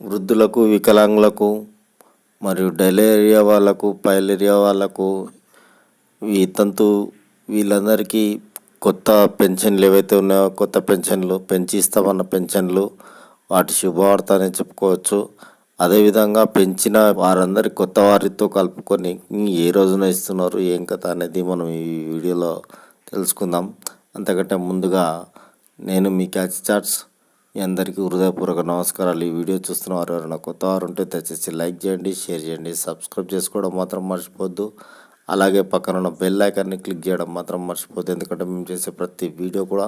వృద్ధులకు వికలాంగులకు మరియు డైలేరియా వాళ్ళకు పైలేరియా వాళ్ళకు ఈ తంతు వీళ్ళందరికీ కొత్త పెన్షన్లు ఏవైతే ఉన్నాయో కొత్త పెన్షన్లు పెంచి ఇస్తామన్న పెన్షన్లు వాటి శుభవార్త అని చెప్పుకోవచ్చు. అదేవిధంగా పెంచిన వారందరి కొత్త వారితో కలుపుకొని ఏ రోజున ఇస్తున్నారు ఏం కథ అనేది మనం ఈ వీడియోలో తెలుసుకుందాం. అంతకంటే ముందుగా నేను మీ క్యాచ్ చాట్స్ మీ అందరికీ హృదయపూర్వక నమస్కారాలు. ఈ వీడియో చూస్తున్న వారు ఎవరైనా కొత్త వారు ఉంటే దయచేసి లైక్ చేయండి షేర్ చేయండి సబ్స్క్రైబ్ చేసుకోవడం మాత్రం మర్చిపోద్దు అలాగే పక్కన ఉన్న బెల్ ఐకాన్ని క్లిక్ చేయడం మాత్రం మర్చిపోద్దు ఎందుకంటే మేము చేసే ప్రతి వీడియో కూడా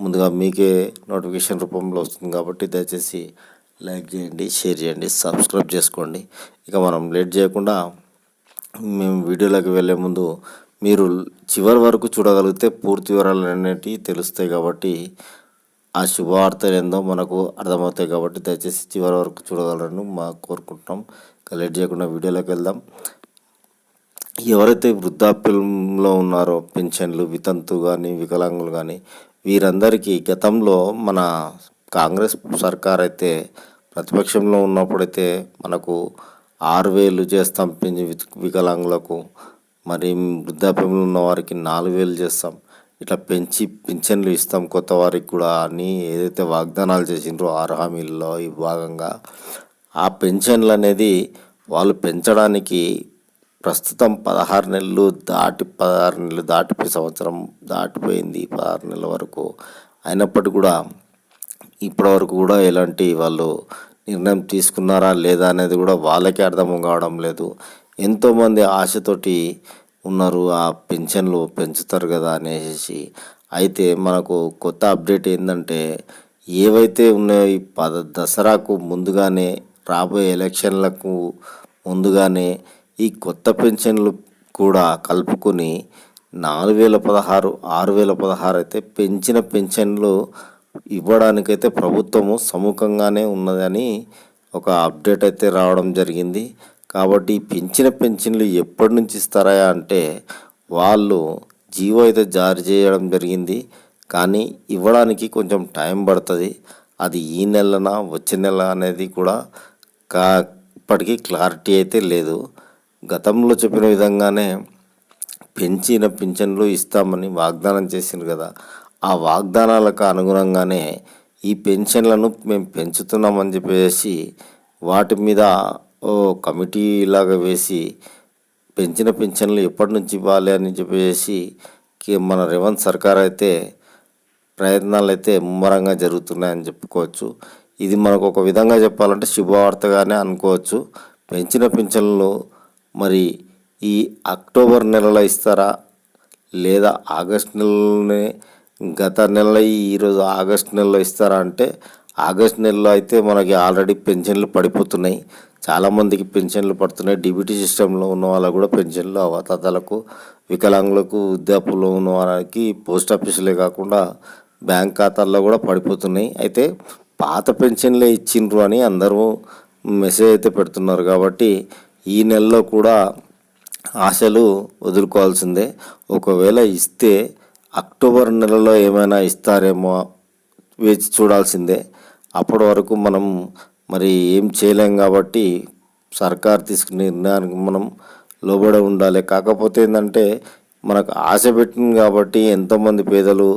ముందుగా మీకే నోటిఫికేషన్ రూపంలో వస్తుంది కాబట్టి దయచేసి లైక్ చేయండి షేర్ చేయండి సబ్స్క్రైబ్ చేసుకోండి. ఇక మనం లేట్ చేయకుండా మేము వీడియోలోకి వెళ్ళే ముందు మీరు చివరి వరకు చూడగలిగితే పూర్తి వివరాలు అనేటివి తెలుస్తాయి కాబట్టి ఆ శుభవార్తలు ఏందో మనకు అర్థమవుతాయి కాబట్టి దయచేసి చివరి వరకు చూడగలరని మా కోరుకుంటున్నాం. కలెక్ట్ లేట్ చేయకుండా వీడియోలోకి వెళ్దాం. ఎవరైతే వృద్ధాప్యంలో ఉన్నారో పెన్షన్లు వితంతు కానీ వికలాంగులు కానీ వీరందరికీ గతంలో మన కాంగ్రెస్ సర్కార్ అయితే ప్రతిపక్షంలో ఉన్నప్పుడైతే మనకు ఆరు వేలు చేస్తాం వికలాంగులకు. మరి వృద్ధాప్యంలో ఉన్న వారికి నాలుగు వేలు చేస్తాం. ఇట్లా పెంచి పింఛన్లు ఇస్తాం కొత్త వారికి కూడా అని ఏదైతే వాగ్దానాలు చేసిండ్రో ఆరు హామీల్లో ఈ భాగంగా ఆ పెన్షన్లు అనేది వాళ్ళు పెంచడానికి ప్రస్తుతం పదహారు నెలలు దాటి పదహారు నెలలు దాటిపోయి సంవత్సరం దాటిపోయింది పదహారు నెలల వరకు. అయినప్పటికీ కూడా ఇప్పటివరకు కూడా ఎలాంటి వాళ్ళు నిర్ణయం తీసుకున్నారా లేదా అనేది కూడా వాళ్ళకే అర్థం కావడం లేదు. ఎంతోమంది ఆశతోటి ఉన్నారు ఆ పెన్షన్లు పెంచుతారు కదా అనేసి. అయితే మనకు కొత్త అప్డేట్ ఏంటంటే ఏవైతే ఉన్నాయో ఈ పద దసరాకు ముందుగానే రాబోయే ఎలక్షన్లకు ముందుగానే ఈ కొత్త పెన్షన్లు కూడా కలుపుకొని నాలుగు వేల పదహారు ఆరు వేల పదహారు అయితే పెంచిన పెన్షన్లు ఇవ్వడానికైతే ప్రభుత్వము సముఖంగానే ఉన్నదని ఒక అప్డేట్ అయితే రావడం జరిగింది. కాబట్టి పెంచిన పెన్షన్లు ఎప్పటి నుంచి ఇస్తారా అంటే వాళ్ళు జీవో అయితే జారీ చేయడం జరిగింది. కానీ ఇవ్వడానికి కొంచెం టైం పడుతుంది. అది ఈ నెలన వచ్చే నెల అనేది కూడా కా ఇప్పటికీ క్లారిటీ అయితే లేదు. గతంలో చెప్పిన విధంగానే పెంచిన పింఛన్లు ఇస్తామని వాగ్దానం చేసింది కదా. ఆ వాగ్దానాలకు అనుగుణంగానే ఈ పెన్షన్లను మేము పెంచుతున్నామని చెప్పేసి వాటి మీద కమిటీ లాగా వేసి పెంచిన పెన్షన్లు ఎప్పటి నుంచి ఇవ్వాలి అని చెప్పేసి కి- మన రేవంత్ సర్కార్ అయితే ప్రయత్నాలు అయితే ముమ్మరంగా జరుగుతున్నాయని చెప్పుకోవచ్చు. ఇది మనకు ఒక విధంగా చెప్పాలంటే శుభవార్తగానే అనుకోవచ్చు. పెంచిన పింఛన్లు మరి ఈ అక్టోబర్ నెలలో ఇస్తారా? లేదా ఆగస్ట్ నెలలోనే గత నెల ఈరోజు ఆగస్ట్ నెలలో ఇస్తారా? అంటే ఆగస్ట్ నెలలో అయితే మనకి ఆల్రెడీ పెన్షన్లు పడిపోతున్నాయి. చాలామందికి పెన్షన్లు పడుతున్నాయి. డిబిటీ సిస్టంలో ఉన్న వాళ్ళకు కూడా పెన్షన్లు అవతాతలకు వికలాంగులకు వృద్ధాపులో ఉన్న వారికి పోస్ట్ ఆఫీసులే కాకుండా బ్యాంక్ ఖాతాల్లో కూడా పడిపోతున్నాయి. అయితే పాత పెన్షన్లే ఇచ్చిండ్రు అని అందరూ మెసేజ్ అయితే పెడుతున్నారు కాబట్టి ఈ నెలలో కూడా ఆశలు వదులుకోవాల్సిందే. ఒకవేళ ఇస్తే అక్టోబర్ నెలలో ఏమైనా ఇస్తారేమో వేచి చూడాల్సిందే. అప్పటి వరకు మనం మరి ఏం చేయలేం కాబట్టి సర్కార్ తీసుకునే నిర్ణయానికి మనం లోబడి ఉండాలి. కాకపోతే ఏంటంటే మనకు ఆశ పెట్టింది కాబట్టి ఎంతోమంది పేదలు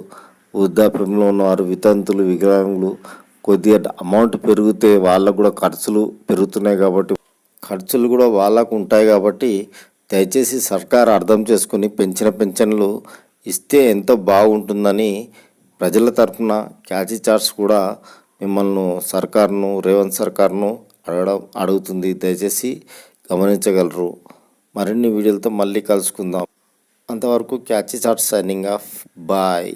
వృద్ధాప్యంలో ఉన్నవారు వితంతులు వికలాంగులు కొద్దిగా అమౌంట్ పెరిగితే వాళ్ళకు కూడా ఖర్చులు పెరుగుతున్నాయి కాబట్టి ఖర్చులు కూడా వాళ్ళకు ఉంటాయి కాబట్టి దయచేసి సర్కార్ అర్థం చేసుకుని పెంచిన పెన్షన్లు ఇస్తే ఎంతో బాగుంటుందని ప్రజల తరఫున క్యాచీ చార్ట్స్ కూడా మిమ్మల్ని సర్కార్ను రేవంత్ సర్కార్ను అడగడం అడుగుతుంది దయచేసి గమనించగలరు మరిన్ని వీడియోలతో మళ్ళీ కలుసుకుందాం అంతవరకు catchy charts signing off bye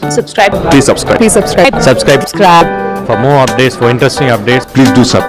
subscribe Please subscribe. please subscribe Subscribe. subscribe For more updates, for interesting updates, please do subscribe.